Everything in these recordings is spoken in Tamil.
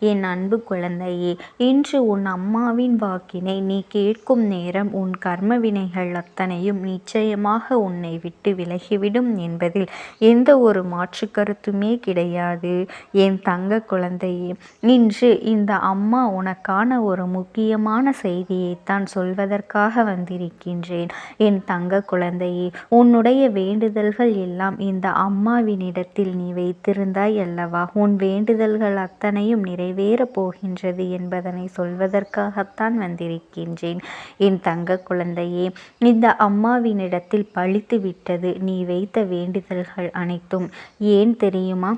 என் அன்பு குழந்தையே இன்று உன் அம்மாவின் வாக்கினை நீ கேட்கும் நேரம் உன் கர்ம வினைகள் அத்தனையும் நிச்சயமாக உன்னை விட்டு விலகிவிடும் என்பதில் எந்த ஒரு மாற்று கருத்துமே கிடையாது. என் தங்க குழந்தையே இன்று இந்த அம்மா உனக்கான ஒரு முக்கியமான செய்தியைத்தான் சொல்வதற்காக வந்திருக்கின்றேன். என் தங்க குழந்தையே உன்னுடைய வேண்டுதல்கள் எல்லாம் இந்த அம்மாவினிடத்தில் நீ வைத்திருந்தாய் அல்லவா? உன் வேண்டுதல்கள் அத்தனை அத்தனையும் நிறைவேறப் போகின்றது என்பதனை சொல்வதற்காகத்தான் வந்திருக்கின்றேன். என் தங்க குழந்தையே இந்த அம்மாவினிடத்தில் பழித்து விட்டது நீ வைத்த வேண்டுதல்கள் அனைத்தும் ஏன் தெரியுமா?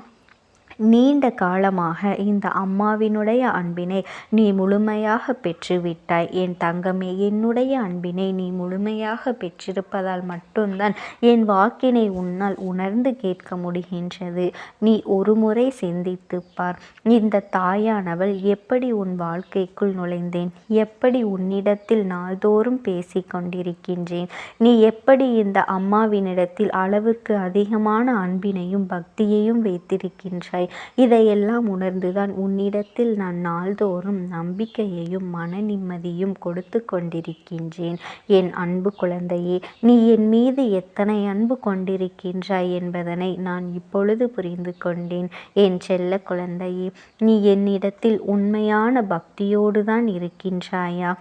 நீண்ட காலமாக இந்த அம்மாவினுடைய அன்பினை நீ முழுமையாக பெற்றுவிட்டாய். என் தங்கமே என்னுடைய அன்பினை நீ முழுமையாக பெற்றிருப்பதால் மட்டும்தான் என் வாக்கினை உன்னால் உணர்ந்து கேட்க முடிகின்றது. நீ ஒருமுறை சிந்தித்து பார். இந்த தாயானவள் எப்படி உன் வாழ்க்கைக்குள் நுழைந்தேன்? எப்படி உன்னிடத்தில் நாள்தோறும் பேசி கொண்டிருக்கின்றேன்? நீ எப்படி இந்த அம்மாவினிடத்தில் அளவுக்கு அதிகமான அன்பினையும் பக்தியையும் வைத்திருக்கின்றாய்? இதையெல்லாம் உணர்ந்துதான் உன்னிடத்தில் நான் நாள்தோறும் நம்பிக்கையையும் மன நிம்மதியும் கொடுத்து கொண்டிருக்கின்றேன். என் அன்பு குழந்தையே நீ என் மீது எத்தனை அன்பு கொண்டிருக்கின்றாய் என்பதனை நான் இப்பொழுது புரிந்து கொண்டேன். என் செல்ல குழந்தையே நீ என்னிடத்தில் உண்மையான பக்தியோடு தான் இருக்கின்றாயா?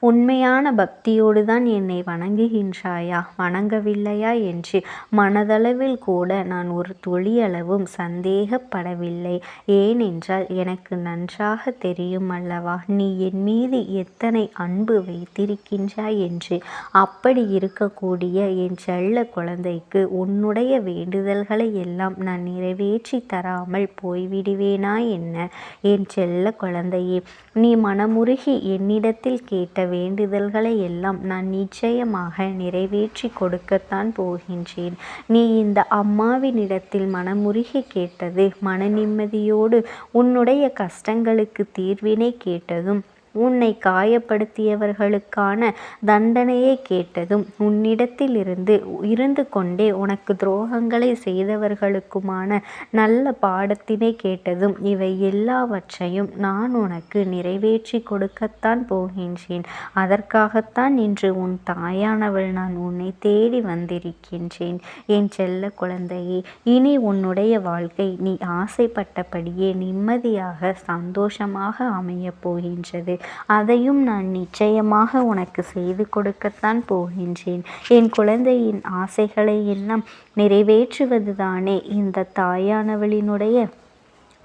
உண்மையான பக்தியோடு தான் என்னை வணங்குகின்றாயா? வணங்கவில்லையா என்று மனதளவில் கூட நான் ஒரு துளியளவும் சந்தேகப்படவில்லை. ஏனென்றால் எனக்கு நன்றாக தெரியும் அல்லவா? நீ என் மீது எத்தனை அன்பு வைத்திருக்கின்றாய் என்று. அப்படி இருக்கக்கூடிய என் செல்ல குழந்தைக்கு உன்னுடைய வேண்டுதல்களை எல்லாம் நான் நிறைவேற்றி தராமல் போய்விடுவேனா என்ன? என் செல்ல குழந்தையே நீ மனமுருகி என்னிடத்தில் கே கேட்ட வேண்டுதல்களை எல்லாம் நான் நிச்சயமாக நிறைவேற்றி கொடுக்கத்தான் போகின்றேன். நீ இந்த அம்மாவினிடத்தில் மனமுருகி கேட்டது மன நிம்மதியோடு உன்னுடைய கஷ்டங்களுக்கு தீர்வினை கேட்டதும் உன்னை காயப்படுத்தியவர்களுக்கான தண்டனையை கேட்டதும் உன்னிடத்திலிருந்து இருந்து கொண்டே உனக்கு துரோகங்களை செய்தவர்களுக்குமான நல்ல பாடத்தினை கேட்டதும் இவை எல்லாவற்றையும் நான் உனக்கு நிறைவேற்றி கொடுக்கத்தான் போகின்றேன். அதற்காகத்தான் இன்று உன் தாயானவள் நான் உன்னை தேடி வந்திருக்கின்றேன். என் செல்ல குழந்தையே இனி உன்னுடைய வாழ்க்கை நீ ஆசைப்பட்டபடியே நிம்மதியாக சந்தோஷமாக அமையப் போகின்றது. அதையும் நான் நிச்சயமாக உனக்கு செய்து கொடுக்கத்தான் போகின்றேன். என் குழந்தையின் ஆசைகளை எல்லாம் நிறைவேற்றுவதுதானே இந்த தாயானவளினுடைய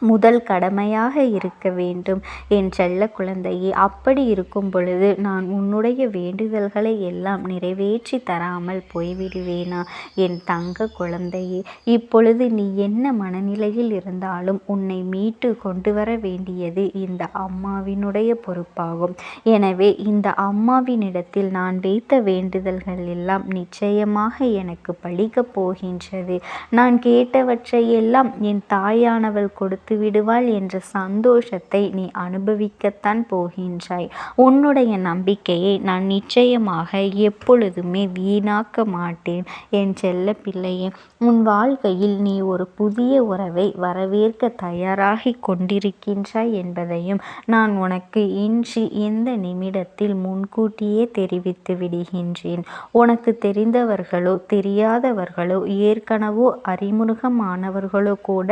முதல் கடமையாக இருக்க வேண்டும். என் செல்ல குழந்தையே அப்படி இருக்கும் பொழுது நான் உன்னுடைய வேண்டுதல்களை எல்லாம் நிறைவேற்றி தராமல் போய்விடுவேனா? என் தங்க குழந்தையே இப்பொழுது நீ என்ன மனநிலையில் இருந்தாலும் உன்னை மீட்டு கொண்டு வர வேண்டியது இந்த அம்மாவினுடைய பொறுப்பாகும். எனவே இந்த அம்மாவினிடத்தில் நான் வைத்த வேண்டுதல்கள் எல்லாம் நிச்சயமாக எனக்கு பழிக்கப் போகின்றது. நான் கேட்டவற்றை எல்லாம் என் தாயானவள் கொடுத்து கொடுத்து விடுவாள் என்ற சந்தோஷத்தை நீ அனுபவிக்கத்தான் போகின்றாய். உன்னுடைய நம்பிக்கையை நான் நிச்சயமாக எப்பொழுதுமே வீணாக்க மாட்டேன் என் செல்ல பிள்ளையே. உன் வாழ்க்கையில் நீ ஒரு புதிய உறவை வரவேற்க தயாராகி கொண்டிருக்கின்றாய் என்பதையும் நான் உனக்கு இன்று இந்த நிமிடத்தில் முன்கூட்டியே தெரிவித்து விடுகின்றேன். உனக்கு தெரிந்தவர்களோ தெரியாதவர்களோ ஏற்கனவோ அறிமுகமானவர்களோ கூட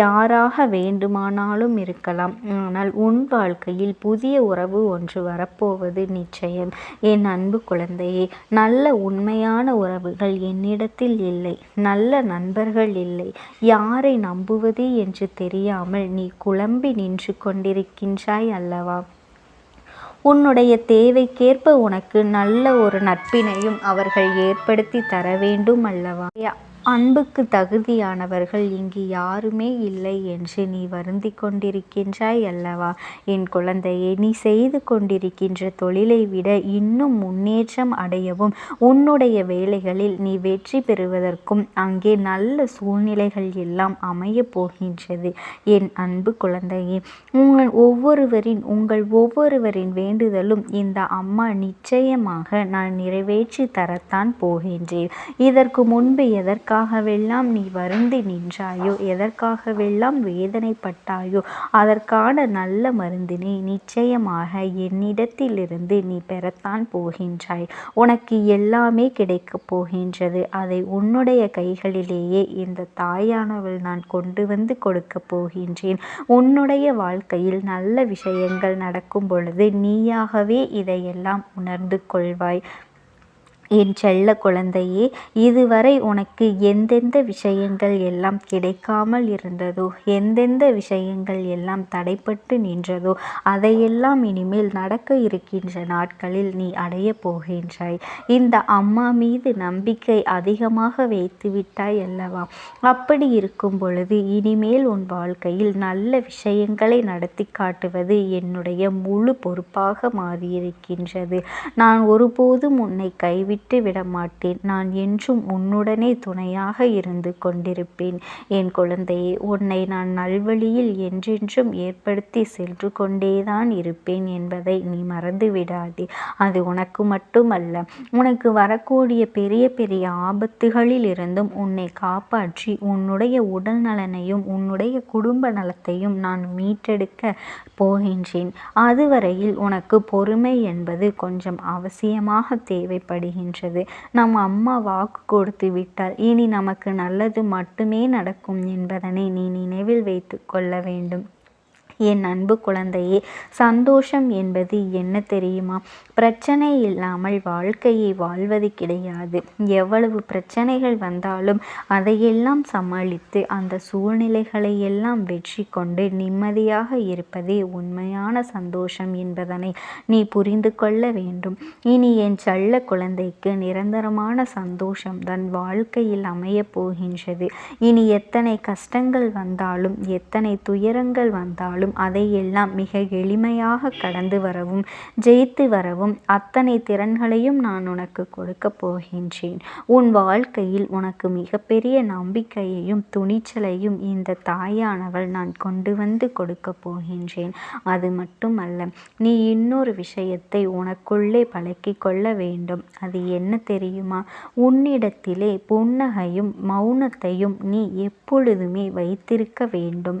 யாராக வேண்டுமானாலும் இருக்கலாம். ஆனால் உன் வாழ்க்கையில் புதிய உறவு ஒன்று வரப்போவது நிச்சயம். என் அன்பு குழந்தையே நல்ல உண்மையான உறவுகள் என்னிடத்தில் இல்லை. நல்ல நண்பர்கள் இல்லை. யாரை நம்புவது என்று தெரியாமல் நீ குழம்பி நின்று கொண்டிருக்கின்றாய் அல்லவா? உன்னுடைய தேவைக்கேற்ப உனக்கு நல்ல ஒரு நட்பினையும் அவர்கள் ஏற்படுத்தி தர வேண்டும் அல்லவா? அன்புக்கு தகுதியானவர்கள் இங்கு யாருமே இல்லை என்று நீ வருந்தி கொண்டிருக்கின்றாய் அல்லவா? என் குழந்தையே நீ செய்து கொண்டிருக்கின்ற தொழிலை விட இன்னும் முன்னேற்றம் அடையவும் உன்னுடைய வேலைகளில் நீ வெற்றி பெறுவதற்கும் அங்கே நல்ல சூழ்நிலைகள் எல்லாம் அமையப் போகின்றது. என் அன்பு குழந்தையே உங்கள் ஒவ்வொருவரின் உங்கள் ஒவ்வொருவரின் வேண்டுதலும் இந்த அம்மா நிச்சயமாக நான் நிறைவேற்றி தரத்தான் போகின்றேன். இதற்கு முன்பு எதற்காக எதற்காகவெல்லாம் நீ வருந்தி நின்றாயோ எதற்காகவெல்லாம் வேதனைப்பட்டாயோ அதற்கான நல்ல மருந்தினை நிச்சயமாக என்னிடத்திலிருந்து நீ பெறத்தான் போகின்றாய். உனக்கு எல்லாமே கிடைக்கப் போகின்றது. அதை உன்னுடைய கைகளிலேயே இந்த தாயானவள் நான் கொண்டு வந்து கொடுக்கப் போகின்றேன். உன்னுடைய வாழ்க்கையில் நல்ல விஷயங்கள் நடக்கும் பொழுது நீயாகவே இதையெல்லாம் உணர்ந்து கொள்வாய். என் செல்ல குழந்தையே இதுவரை உனக்கு எந்தெந்த விஷயங்கள் எல்லாம் கிடைக்காமல் இருந்ததோ எந்தெந்த விஷயங்கள் எல்லாம் தடைப்பட்டு நின்றதோ அதையெல்லாம் இனிமேல் நடக்க இருக்கின்ற நாட்களில் நீ அடைய போகின்றாய். இந்த அம்மா மீது நம்பிக்கை அதிகமாக வைத்து விட்டாய் அல்லவா? அப்படி இருக்கும் பொழுது இனிமேல் உன் வாழ்க்கையில் நல்ல விஷயங்களை நடத்தி காட்டுவது என்னுடைய முழு பொறுப்பாக மாறியிருக்கின்றது. நான் ஒருபோதும் உன்னை கைவிட்டு விட்டு விடமாட்டேன் நான் என்றும் உன்னுடனே துணையாக இருந்து கொண்டிருப்பேன். என் குழந்தையே உன்னை நான் நல்வழியில் என்றென்றும் ஏற்படுத்தி சென்று கொண்டேதான் இருப்பேன் என்பதை நீ மறந்து விடாதே. அது உனக்கு மட்டுமல்ல உனக்கு வரக்கூடிய பெரிய பெரிய ஆபத்துகளில் இருந்தும் உன்னை காப்பாற்றி உன்னுடைய உடல் நலனையும் உன்னுடைய குடும்ப நலத்தையும் நான் மீட்டெடுக்க போகின்றேன். அதுவரையில் உனக்கு பொறுமை என்பது கொஞ்சம் அவசியமாக தேவைப்படுகின்றன இருக்கின்றது நம் அம்மா வாக்கு கொடுத்து விட்டால் இனி நமக்கு நல்லது மட்டுமே நடக்கும் என்பதனை நீ நினைவில் வைத்து கொள்ள வேண்டும். என் அன்பு குழந்தையே சந்தோஷம் என்பது என்ன தெரியுமா? பிரச்சனை இல்லாமல் வாழ்க்கையை வாழ்வது கிடையாது. எவ்வளவு பிரச்சனைகள் வந்தாலும் அதையெல்லாம் சமாளித்து அந்த சூழ்நிலைகளை எல்லாம் வெற்றி கொண்டு நிம்மதியாக இருப்பதே உண்மையான சந்தோஷம் என்பதனை நீ புரிந்து கொள்ள வேண்டும். இனி என் செல்ல குழந்தைக்கு நிரந்தரமான சந்தோஷம் தன் வாழ்க்கையில் அமையப் போகின்றது. இனி எத்தனை கஷ்டங்கள் வந்தாலும் எத்தனை துயரங்கள் வந்தாலும் இருந்தாலும் அதையெல்லாம் மிக எளிமையாக கடந்து வரவும் ஜெயித்து வரவும் அத்தனை திறன்களையும் நான் உனக்கு கொடுக்கப் போகின்றேன். உன் வாழ்க்கையில் உனக்கு மிகப்பெரிய நம்பிக்கையையும் துணிச்சலையும் இந்த தாயானவள் நான் கொண்டு வந்து கொடுக்கப் போகின்றேன். அது மட்டுமல்ல நீ இன்னொரு விஷயத்தை உனக்குள்ளே பழக்கி கொள்ள வேண்டும். அது என்ன தெரியுமா? உன்னிடத்திலே புன்னகையும் மௌனத்தையும் நீ எப்பொழுதுமே வைத்திருக்க வேண்டும்.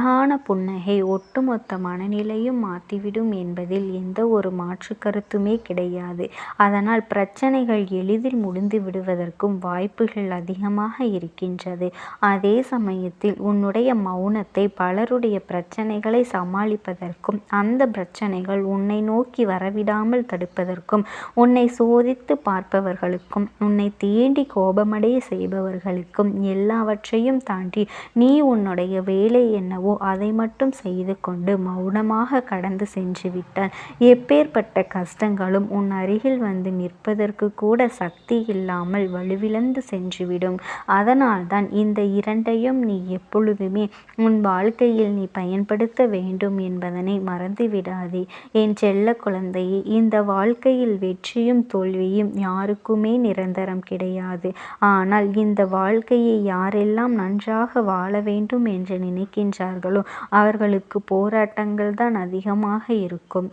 அழகான புன்னகை ஒட்டுமொத்த மனநிலையும் மாற்றிவிடும் என்பதில் எந்த ஒரு மாற்று கருத்துமே கிடையாது. அதனால் பிரச்சனைகள் எளிதில் முடிந்து விடுவதற்கும் வாய்ப்புகள் அதிகமாக இருக்கின்றது. அதே சமயத்தில் உன்னுடைய மௌனத்தை பலருடைய பிரச்சனைகளை சமாளிப்பதற்கும் அந்த பிரச்சனைகள் உன்னை நோக்கி வரவிடாமல் தடுப்பதற்கும் உன்னை சோதித்து பார்ப்பவர்களுக்கும் உன்னை தீண்டி கோபமடைய செய்பவர்களுக்கும் எல்லாவற்றையும் தாண்டி நீ உன்னுடைய வேலை என்ன என்னவோ அதை மட்டும் செய்து கொண்டு மௌனமாக கடந்து சென்று விட்டான். எப்பேற்பட்ட கஷ்டங்களும் உன் அருகில் வந்து நிற்பதற்கு கூட சக்தி இல்லாமல் வலுவிழந்து சென்றுவிடும் அதனால்தான் இந்த இரண்டையும் நீ எப்பொழுதுமே உன் வாழ்க்கையில் நீ பயன்படுத்த வேண்டும் என்பதனை மறந்து விடாதே. என் செல்ல குழந்தையே இந்த வாழ்க்கையில் வெற்றியும் தோல்வியும் யாருக்குமே நிரந்தரம் கிடையாது. ஆனால் இந்த வாழ்க்கையை யாரெல்லாம் நன்றாக வாழ வேண்டும் என்று நினைக்கின்றார் இருக்கிறார்களோ அவர்களுக்கு போராட்டங்கள் தான் அதிகமாக இருக்கும்.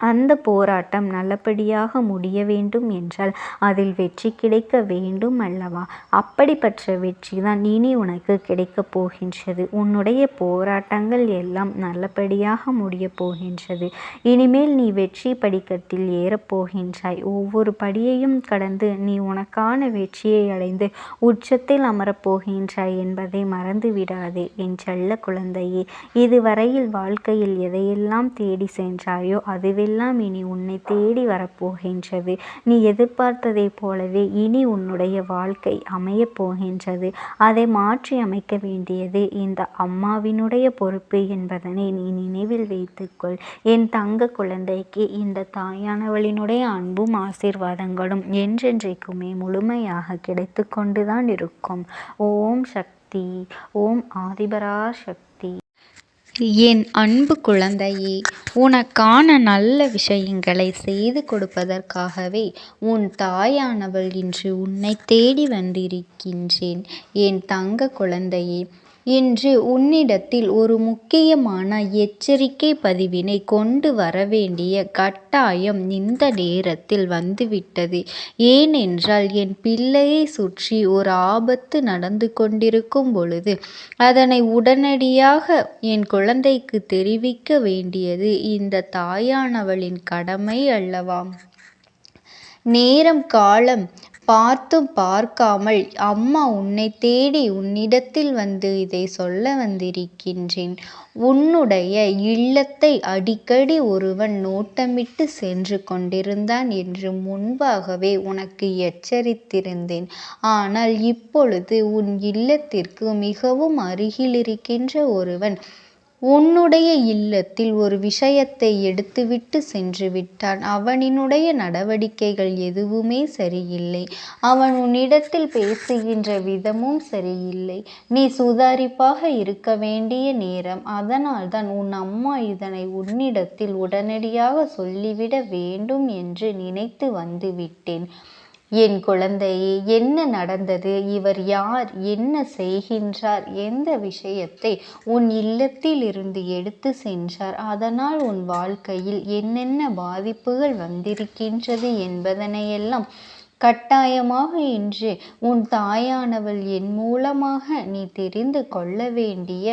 அந்த போராட்டம் நல்லபடியாக முடிய வேண்டும் என்றால் அதில் வெற்றி கிடைக்க வேண்டும் அல்லவா? அப்படிப்பட்ட வெற்றி தான் இனி உனக்கு கிடைக்கப் போகின்றது. உன்னுடைய போராட்டங்கள் எல்லாம் நல்லபடியாக முடியப் போகின்றது. இனிமேல் நீ வெற்றி படிக்கட்டில் ஏறப்போகின்றாய் ஒவ்வொரு படியையும் கடந்து நீ உனக்கான வெற்றியை அடைந்து உச்சத்தில் அமரப்போகின்றாய் என்பதை மறந்து விடாதே என் செல்ல குழந்தையே. இதுவரையில் வாழ்க்கையில் எதையெல்லாம் தேடி சென்றாயோ அதுவே எல்லாம் இனி உன்னை தேடி வரப்போகின்றது. நீ எதிர்பார்த்ததைப் போலவே இனி உன்னுடைய வாழ்க்கை அமையப் போகின்றது. அதை மாற்றி அமைக்க வேண்டியது இந்த அம்மாவினுடைய பொறுப்பு என்பதனை நீ நினைவில் வைத்துக்கொள். என் தங்க குழந்தைக்கு இந்த தாயானவளினுடைய அன்பும் ஆசீர்வாதங்களும் என்றென்றைக்குமே முழுமையாக கிடைத்து கொண்டுதான் இருக்கும். ஓம் சக்தி ஓம் ஆதிபரா சக்தி என் அன்பு குழந்தையே உனக்கான நல்ல விஷயங்களை செய்து கொடுப்பதற்காகவே உன் தாயானவள் இன்று உன்னை தேடி வந்திருக்கின்றேன். என் தங்க குழந்தையே இன்று உன்னிடத்தில் ஒரு முக்கியமான எச்சரிக்கை பதிவினை கொண்டு வரவேண்டிய கட்டாயம் இந்த நேரத்தில் வந்துவிட்டது. ஏனென்றால் என் பிள்ளையை சுற்றி ஒரு ஆபத்து நடந்து கொண்டிருக்கும் பொழுது அதனை உடனடியாக என் குழந்தைக்கு தெரிவிக்க வேண்டியது இந்த தாயானவளின் கடமை அல்லவா? நேரம் காலம் பார்த்தும் பார்க்காமல் அம்மா உன்னை தேடி உன்னிடத்தில் வந்து இதை சொல்ல வந்திருக்கின்றேன். உன்னுடைய இல்லத்தை அடிக்கடி ஒருவன் நோட்டமிட்டு சென்று கொண்டிருந்தான் என்று முன்பாகவே உனக்கு எச்சரித்திருந்தேன். ஆனால் இப்பொழுது உன் இல்லத்திற்கு மிகவும் அருகில் இருக்கின்ற ஒருவன் உன்னுடைய இல்லத்தில் ஒரு விஷயத்தை எடுத்துவிட்டு சென்று விட்டான். அவனினுடைய நடவடிக்கைகள் எதுவுமே சரியில்லை. அவன் உன்னிடத்தில் பேசுகின்ற விதமும் சரியில்லை. நீ சுதாரிப்பாக இருக்க வேண்டிய நேரம். அதனால்தான் உன் அம்மா இதனை உன்னிடத்தில் உடனடியாக சொல்லிவிட வேண்டும் என்று நினைத்து வந்துவிட்டேன். என் குழந்தையே என்ன நடந்தது? இவர் யார்? என்ன செய்கின்றார்? எந்த விஷயத்தை உன் இல்லத்தில் இருந்து எடுத்து சென்றார்? அதனால் உன் வாழ்க்கையில் என்னென்ன பாதிப்புகள் வந்திருக்கின்றது என்பதனையெல்லாம் கட்டாயமாக இன்று உன் தாயானவள் என் மூலமாக நீ தெரிந்து கொள்ள வேண்டிய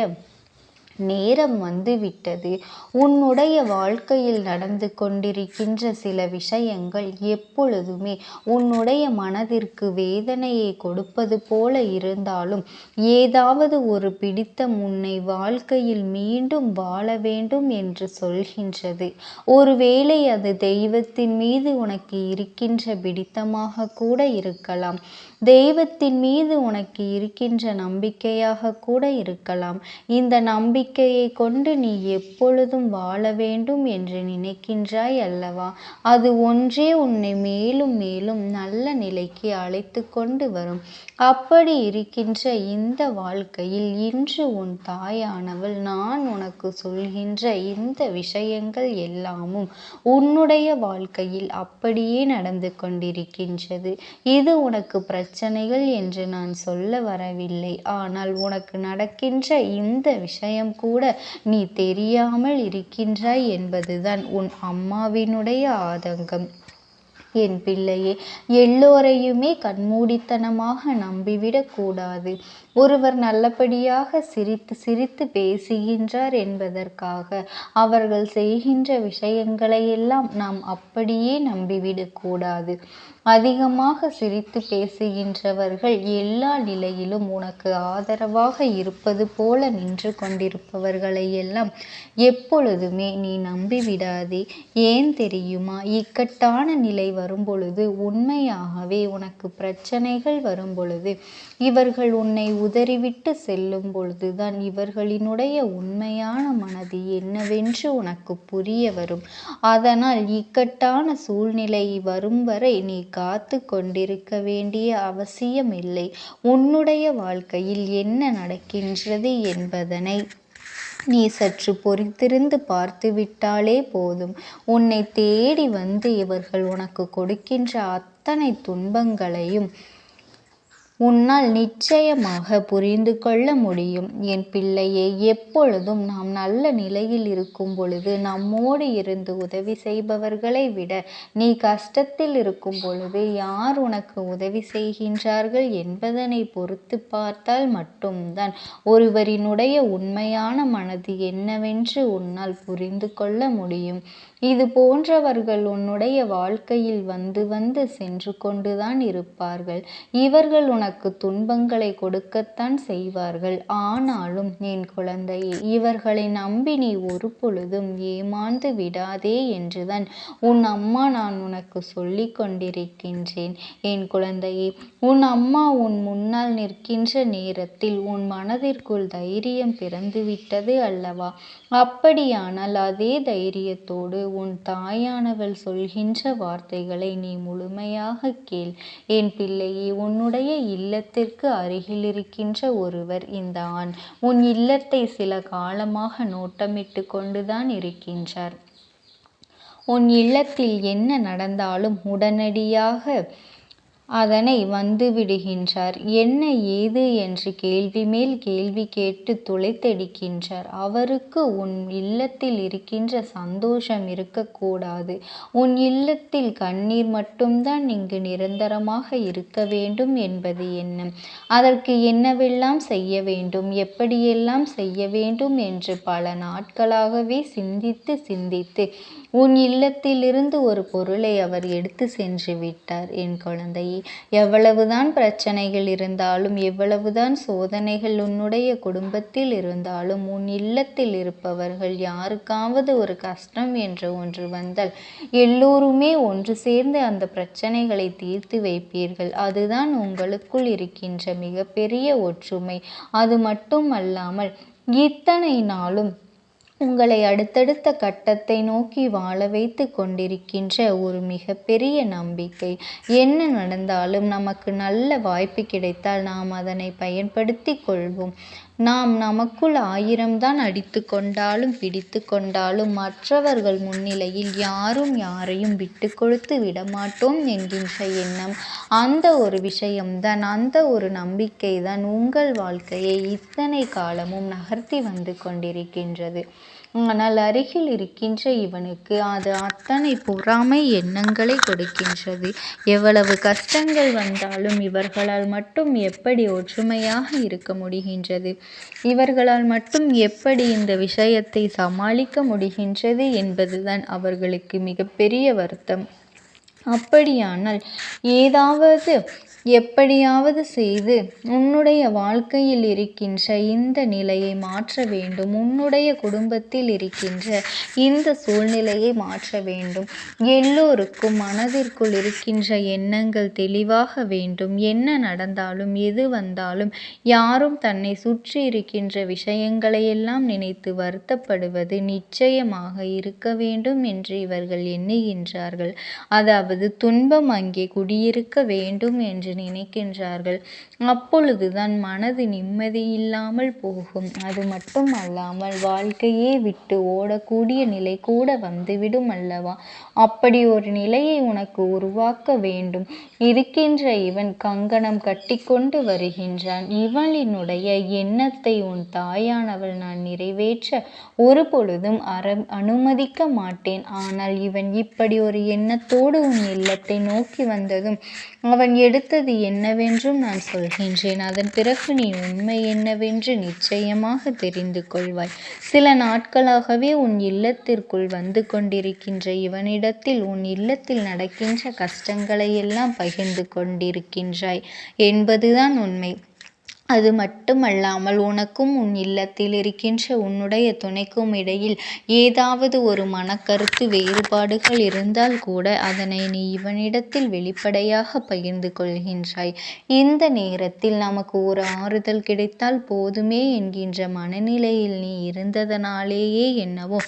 நேரம் வந்துவிட்டது. உன்னுடைய வாழ்க்கையில் நடந்து கொண்டிருக்கின்ற சில விஷயங்கள் எப்பொழுதுமே உன்னுடைய மனதிற்கு வேதனையை கொடுப்பது போல இருந்தாலும் ஏதாவது ஒரு பிடித்தம் உன்னை வாழ்க்கையில் மீண்டும் வாழ வேண்டும் என்று சொல்கின்றது. ஒருவேளை அது தெய்வத்தின் மீது உனக்கு இருக்கின்ற பிடித்தமாக கூட இருக்கலாம். தெய்வத்தின் மீது உனக்கு இருக்கின்ற நம்பிக்கையாக கூட இருக்கலாம். இந்த நம்பிக்கையை கொண்டு நீ எப்பொழுதும் வாழ வேண்டும் என்று நினைக்கின்றாய் அல்லவா? அது ஒன்றே உன்னை மேலும் மேலும் நல்ல நிலைக்கு அழைத்து கொண்டு வரும். அப்படி இருக்கின்ற இந்த வாழ்க்கையில் இன்று உன் தாயானவள் நான் உனக்கு சொல்கின்ற இந்த விஷயங்கள் எல்லாமும் உன்னுடைய வாழ்க்கையில் அப்படியே நடந்து கொண்டிருக்கின்றது. இது உனக்கு பிரச்சனைகள் என்று நான் சொல்ல வரவில்லை. ஆனால் உனக்கு நடக்கின்ற இந்த விஷயம் கூட நீ தெரியாமல் இருக்கின்றாய் என்பதுதான் உன் அம்மாவினுடைய ஆதங்கம். என் பிள்ளையே எல்லோரையுமே கண்மூடித்தனமாக நம்பிவிடக் கூடாது ஒருவர் நல்லபடியாக சிரித்து சிரித்து பேசுகின்றார் என்பதற்காக அவர்கள் செய்கின்ற விஷயங்களை எல்லாம் நாம் அப்படியே நம்பிவிடக்கூடாது. அதிகமாக சிரித்து பேசுகின்றவர்கள் எல்லா நிலையிலும் உனக்கு ஆதரவாக இருப்பது போல நின்று கொண்டிருப்பவர்களை எல்லாம் எப்பொழுதுமே நீ நம்பிவிடாதே. ஏன் தெரியுமா? இக்கட்டான நிலை வரும்பொழுது உண்மையாகவே உனக்கு பிரச்சனைகள் வரும்பொழுது இவர்கள் உன்னை உதறிவிட்டு செல்லும் பொழுதுதான் இவர்களினுடைய உண்மையான மனது என்னவென்று உனக்கு புரிய வரும். அதனால் இக்கட்டான சூழ்நிலை வரும் வரை நீ காத்து கொண்டிருக்க வேண்டிய அவசியமில்லை. உன்னுடைய வாழ்க்கையில் என்ன நடக்கின்றது என்பதனை நீ சற்று பொறுத்திருந்து பார்த்துவிட்டாலே போதும். உன்னை தேடி வந்து இவர்கள் உனக்கு கொடுக்கின்ற அத்தனை துன்பங்களையும் உன்னால் நிச்சயமாக புரிந்து கொள்ள முடியும். என் பிள்ளையே எப்பொழுதும் நாம் நல்ல நிலையில் இருக்கும் பொழுது நம்மோடு இருந்து உதவி செய்பவர்களை விட நீ கஷ்டத்தில் இருக்கும் பொழுது யார் உனக்கு உதவி செய்கின்றார்கள் என்பதனை பொறுத்து பார்த்தால் மட்டும்தான் ஒருவரினுடைய உண்மையான மனது என்னவென்று உன்னால் புரிந்து கொள்ள முடியும். இது போன்றவர்கள் உன்னுடைய வாழ்க்கையில் வந்து வந்து சென்று கொண்டுதான் இருப்பார்கள். இவர்கள் உனக்கு துன்பங்களை கொடுக்கத்தான் செய்வார்கள். ஆனாலும் என் குழந்தையே இவர்களை நம்பி நீ ஒரு பொழுதும் ஏமாந்து விடாதே என்றுதான் உன் அம்மா நான் உனக்கு சொல்லிக் கொண்டிருக்கின்றேன். என் குழந்தையே உன் அம்மா உன் முன்னால் நிற்கின்ற நேரத்தில் உன் மனதிற்குள் தைரியம் பிறந்துவிட்டது அல்லவா? அப்படியானால் அதே தைரியத்தோடு உன் தாயானவள் சொல்கின்ற வார்த்தைகளை நீ முழுமையாக கேள். என் பிள்ளையே உன்னுடைய இல்லத்திற்கு அருகில் இருக்கின்ற ஒருவர் இந்த ஆண். உன் இல்லத்தை சில காலமாக நோட்டமிட்டு கொண்டுதான் இருக்கின்றார். உன் இல்லத்தில் என்ன நடந்தாலும் உடனடியாக அதனை வந்து விடுகின்றார். என்ன ஏது என்று கேள்வி மேல் கேள்வி கேட்டு துளைத்தெடுக்கின்றார். அவருக்கு உன் இல்லத்தில் இருக்கின்ற சந்தோஷம் இருக்கக்கூடாது உன் இல்லத்தில் கண்ணீர் மட்டும்தான் இங்கு நிரந்தரமாக இருக்க வேண்டும் என்பது எண்ணம் அதற்கு என்னவெல்லாம் செய்ய வேண்டும்? எப்படியெல்லாம் செய்ய வேண்டும் என்று பல நாட்களாகவே சிந்தித்து சிந்தித்து உன் இல்லத்திலிருந்து ஒரு பொருளை அவர் எடுத்து சென்று விட்டார் என் குழந்தையே. எவ்வளவுதான் பிரச்சனைகள் இருந்தாலும் எவ்வளவுதான் சோதனைகள் உன்னுடைய குடும்பத்தில் இருந்தாலும் உன் இல்லத்தில் இருப்பவர்கள் யாருக்காவது ஒரு கஷ்டம் என்று ஒன்று வந்தால் எல்லோருமே ஒன்று சேர்ந்து அந்த பிரச்சனைகளை தீர்த்து வைப்பீர்கள். அதுதான் உங்களுக்குள் இருக்கின்ற மிகப்பெரிய ஒற்றுமை. அது மட்டும் அல்லாமல் இத்தனை நாளும் உங்களை அடுத்தடுத்த கட்டத்தை நோக்கி வாழ வைத்து கொண்டிருக்கின்ற ஒரு மிகப்பெரிய நம்பிக்கை. என்ன நடந்தாலும் நமக்கு நல்ல வாய்ப்பு கிடைத்தால் நாம் அதனை பயன்படுத்தி கொள்வோம். நாம் நமக்குள் ஆயிரம்தான் அடித்து கொண்டாலும் பிடித்து கொண்டாலும் மற்றவர்கள் முன்னிலையில் யாரும் யாரையும் விட்டு கொடுத்து விடமாட்டோம் என்கின்ற எண்ணம். அந்த ஒரு விஷயம்தான் அந்த ஒரு நம்பிக்கை தான் உங்கள் வாழ்க்கையை இத்தனை காலமும் நகர்த்தி வந்து கொண்டிருக்கின்றது. ஆனால் அருகில் இருக்கின்ற இவனுக்கு அது அத்தனை பொறாமை எண்ணங்களை கொடுக்கின்றது. எவ்வளவு கஷ்டங்கள் வந்தாலும் இவர்களால் மட்டும் எப்படி ஒற்றுமையாக இருக்க முடிகின்றது? இவர்களால் மட்டும் எப்படி இந்த விஷயத்தை சமாளிக்க முடிகின்றது என்பதுதான் அவர்களுக்கு மிகப்பெரிய வருத்தம். அப்படியானால் ஏதாவது எப்படியாவது செய்து உன்னுடைய வாழ்க்கையில் இருக்கின்ற இந்த நிலையை மாற்ற வேண்டும். உன்னுடைய குடும்பத்தில் இருக்கின்ற இந்த சூழ்நிலையை மாற்ற வேண்டும். எல்லோருக்கும் மனதிற்குள் இருக்கின்ற எண்ணங்கள் தெளிவாக வேண்டும். என்ன நடந்தாலும் எது வந்தாலும் யாரும் தன்னை சுற்றி இருக்கின்ற விஷயங்களையெல்லாம் நினைத்து வருத்தப்படுவது நிச்சயமாக இருக்க வேண்டும் என்று இவர்கள் எண்ணுகின்றார்கள். அதாவது துன்பம் அங்கே குடியிருக்க வேண்டும் என்று நினைக்கின்றார்கள். அப்பொழுதுதான் மனது நிம்மதி இல்லாமல் போகும். அது மட்டும் அல்லாமல் வாழ்க்கையே விட்டு ஓடக்கூடிய நிலை கூட வந்துவிடும் அல்லவா? அப்படி ஒரு நிலையை உனக்கு உருவாக்க வேண்டும். இருக்கின்ற இவன் கங்கணம் கட்டிக்கொண்டு வருகின்றான். இவளினுடைய எண்ணத்தை உன் தாயானவள் நான் நிறைவேற்ற ஒரு பொழுதும் அற அனுமதிக்க மாட்டேன். ஆனால் இவன் இப்படி ஒரு எண்ணத்தோடு உன் இல்லத்தை நோக்கி வந்ததும் அவன் எடுத்தது என்னவென்றும் நான் சொல்கின்றேன். அதன் பிறகு நீ உண்மை என்னவென்று நிச்சயமாக தெரிந்து கொள்வாய். சில நாட்களாகவே உன் இல்லத்திற்குள் வந்து கொண்டிருக்கின்ற இவனிடத்தில் உன் இல்லத்தில் நடக்கின்ற கஷ்டங்களை எல்லாம் பகிர்ந்து கொண்டிருக்கின்றாய். என்பதுதான் உண்மை. அது மட்டுமல்லாமல் உனக்கும் உன் இல்லத்தில் இருக்கின்ற உன்னுடைய துணைக்கும் இடையில் ஏதாவது ஒரு மனக்கருத்து வேறுபாடுகள் இருந்தால் கூட அதனை நீ இவனிடத்தில் வெளிப்படையாக பகிர்ந்து கொள்கின்றாய். இந்த நேரத்தில் நமக்கு ஒரு ஆறுதல் கிடைத்தால் போதுமே என்கின்ற மனநிலையில் நீ இருந்ததனாலேயே என்னவோ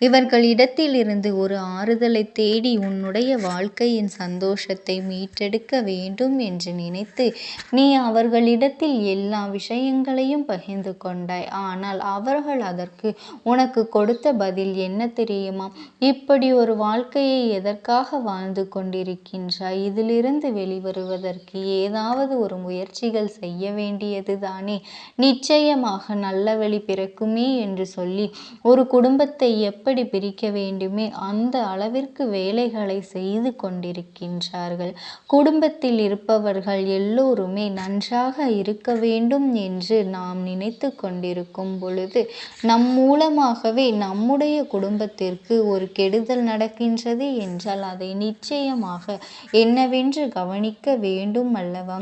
இவர்களிடத்திலிருந்து ஒரு ஆறுதலைத் தேடி உன்னுடைய வாழ்க்கையின் சந்தோஷத்தை மீட்டெடுக்க வேண்டும் என்று நினைத்து நீ அவர்களிடத்தில் எல்லா விஷயங்களையும் பகிர்ந்து கொண்டாய். ஆனால் அவர்கள் அதற்கு உனக்கு கொடுத்த பதில் என்ன தெரியுமா? இப்படி ஒரு வாழ்க்கையை எதற்காக வாழ்ந்து கொண்டிருக்கின்றாய்? இதிலிருந்து வெளிவருவதற்கு ஏதாவது ஒரு முயற்சிகள் செய்ய வேண்டியது தானே நிச்சயமாக நல்ல வழி பிறக்குமே என்று சொல்லி ஒரு குடும்பத்தை எப்படி பிரிக்க வேண்டுமே அந்த அளவிற்கு வேலைகளை செய்து கொண்டிருக்கின்றார்கள். குடும்பத்தில் இருப்பவர்கள் எல்லோருமே நன்றாக இருக்க வேண்டும் என்று நாம் நினைத்து கொண்டிருக்கும் பொழுது நம் மூலமாகவே நம்முடைய குடும்பத்திற்கு ஒரு கெடுதல் நடக்கின்றது என்றால் அதை நிச்சயமாக என்னவென்று கவனிக்க வேண்டும் அல்லவா?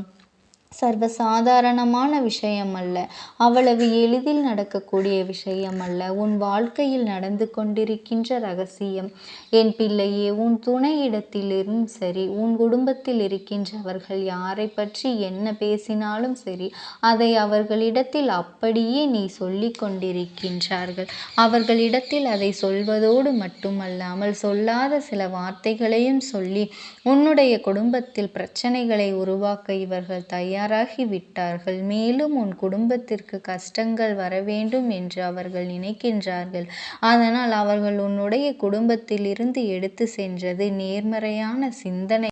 சர்வசாதாரணமான விஷயம் அல்ல அவ்வளவு எளிதில் நடக்கக்கூடிய விஷயம் அல்ல உன் வாழ்க்கையில் நடந்து கொண்டிருக்கின்ற ரகசியம். என் பிள்ளையே உன் துணையிடத்திலும் சரி உன் குடும்பத்தில் இருக்கின்றவர்கள் யாரை பற்றி என்ன பேசினாலும் சரி அதை அவர்களிடத்தில் அப்படியே நீ சொல்லி கொண்டிருக்கின்றார்கள். அவர்களிடத்தில் அதை சொல்வதோடு மட்டுமல்லாமல் சொல்லாத சில வார்த்தைகளையும் சொல்லி உன்னுடைய குடும்பத்தில் பிரச்சனைகளை உருவாக்க இவர்கள் தயார் தயாராகிவிட்டார்கள். மேலும் உன் குடும்பத்திற்கு கஷ்டங்கள் வர வேண்டும் என்று அவர்கள் நினைக்கின்றார்கள் அதனால் அவர்கள் உன்னுடைய குடும்பத்தில் இருந்து எடுத்து சென்றது நேர்மறையான சிந்தனை